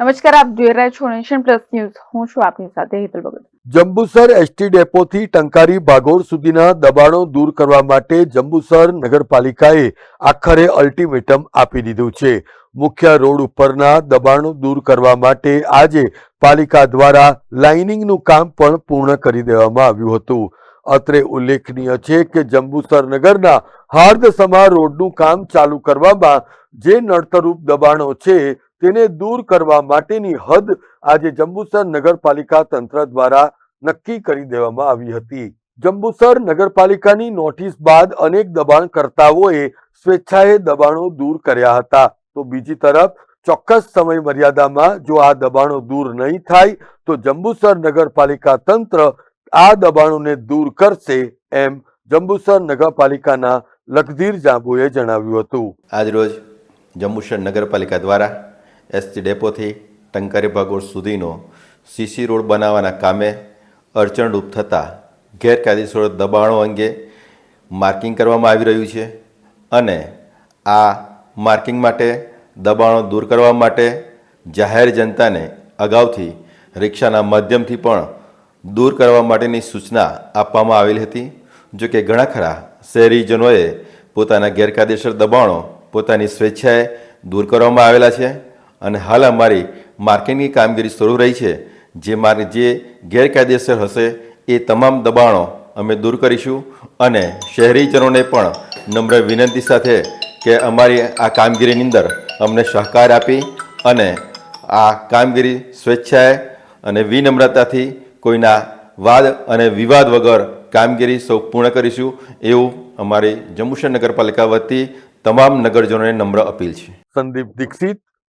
નમસ્કાર, આપ જોઈ રહ્યા છો નેશન પ્લસ ન્યૂઝ. હું છું આપની સાથે હેતલ ભગત. જંબુસર એસટી ડેપોથી ટંકારી ભાગોળ સુધીના દબાણો દૂર કરવા માટે જંબુસર નગરપાલિકાએ આખરે અલ્ટિમેટમ આપી દીધું છે. મુખ્ય રોડ ઉપરના દબાણો દૂર કરવા માટે આજે પાલિકા દ્વારા લાઇનિંગનું કામ પણ પૂર્ણ કરી દેવામાં આવ્યું હતું. અત્રે ઉલ્લેખનીય છે કે જંબુસર નગરના હાર્દસમા રોડનું કામ ચાલુ કરવામાં જે નડતરૂપ દબાણો છે તેને દૂર કરવા માટેની હદ આજે જંબુસર નગરપાલિકા તંત્ર દ્વારા નક્કી કરી દેવામાં આવી હતી. જંબુસર નગરપાલિકાની નોટિસ બાદ અનેક દબાણકર્તાઓએ સ્વેચ્છાએ દબાણો દૂર કર્યા હતા. તો બીજી તરફ, ચોક્કસ સમય મર્યાદામાં જો આ દબાણો દૂર નહીં થાય, તો જંબુસર નગરપાલિકા તંત્ર આ દબાણોને દૂર કરશે એમ જંબુસર નગરપાલિકાના લખધીર જાંબુએ જણાવ્યું હતું. આજરોજ જંબુસર નગરપાલિકા દ્વારા એસટી ડેપોથી ટંકારી ભાગોળ સુધીનો સીસી રોડ બનાવવાના કામે અડચણરૂપ થતાં ગેરકાયદેસર દબાણો અંગે માર્કિંગ કરવામાં આવી રહ્યું છે અને આ માર્કિંગ માટે દબાણો દૂર કરવા માટે જાહેર જનતાને અગાઉથી રિક્ષાના માધ્યમથી પણ દૂર કરવા માટેની સૂચના આપવામાં આવેલી હતી. જો કે ઘણા ખરા શહેરીજનોએ પોતાના ગેરકાયદેસર દબાણો પોતાની સ્વેચ્છાએ દૂર કરવામાં આવેલા છે. અને હાલ અમારી માર્કેટિંગની કામગીરી શરૂ રહી છે, જે માર્ગ જે ગેરકાયદેસર હશે એ તમામ દબાણો અમે દૂર કરીશું અને શહેરીજનોને પણ નમ્ર વિનંતી સાથે કે અમારી આ કામગીરીની અંદર અમને સહકાર આપી અને આ કામગીરી સ્વેચ્છાએ અને વિનમ્રતાથી કોઈના વાદ અને વિવાદ વગર કામગીરી સૌ પૂર્ણ કરીશું એવું અમારી જંબુસર નગરપાલિકા વતી તમામ નગરજનોને નમ્ર અપીલ છે. Sandeep Dixit